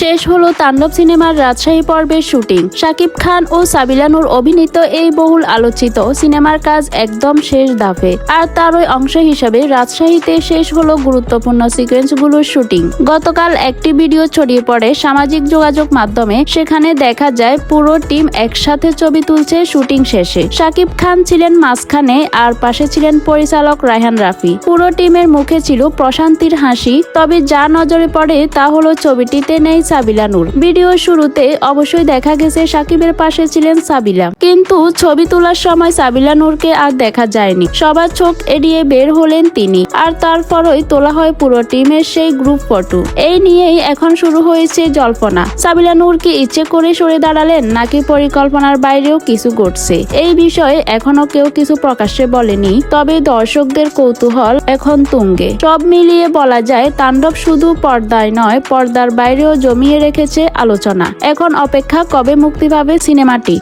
শেষ হলো তাণ্ডব সিনেমার রাজশাহী পর্বের শুটিং। শাকিব খান ও সাবিলানুর অভিনীত এই বহুল আলোচিত সিনেমার কাজ একদম শেষ ধাপে। আর তারই অংশ হিসাবে রাজশাহীতে শেষ হলো গুরুত্বপূর্ণ সিকোয়েন্সগুলোর শুটিং। গতকাল একটি ভিডিও ছড়িয়ে পড়ে সামাজিক যোগাযোগ মাধ্যমে। সেখানে দেখা যায়, পুরো টিম একসাথে ছবি তুলছে শুটিং শেষে। শাকিব খান ছিলেন মাঝখানে, আর পাশে ছিলেন পরিচালক রায়হান রাফি। পুরো টিমের মুখে ছিল প্রশান্তির হাসি, তবে যা নজরে পড়ে তা হলো ছবিটিতে নেই সাবিলা নূর। ভিডিও শুরুতে অবশ্যই দেখা গেছে সাকিবের পাশে ছিলেন সাবিলা। কিন্তু ছবি তোলার সময় সাবিলা নূরকে আর দেখা যায়নি। সবার চোখ এড়িয়ে বের হলেন তিনি। আর তারপরই তোলা হয় পুরো টিমের সেই গ্রুপ ফটো এই নিয়েই এখন শুরু হয়েছে জল্পনা। সাবিলা নূর কি ইচ্ছে করে সরে দাঁড়ালেন, নাকি পরিকল্পনার বাইরেও কিছু ঘটছে? এই বিষয়ে এখনও কেউ কিছু প্রকাশ্যে বলেনি। তবে দর্শকদের কৌতূহল এখন তুঙ্গে। সব মিলিয়ে বলা যায়, তাণ্ডব শুধু পর্দায় নয়, পর্দার বাইরেও জমিয়ে রেখেছে আলোচনা। এখন অপেক্ষা কবে মুক্তি পাবে সিনেমাটি?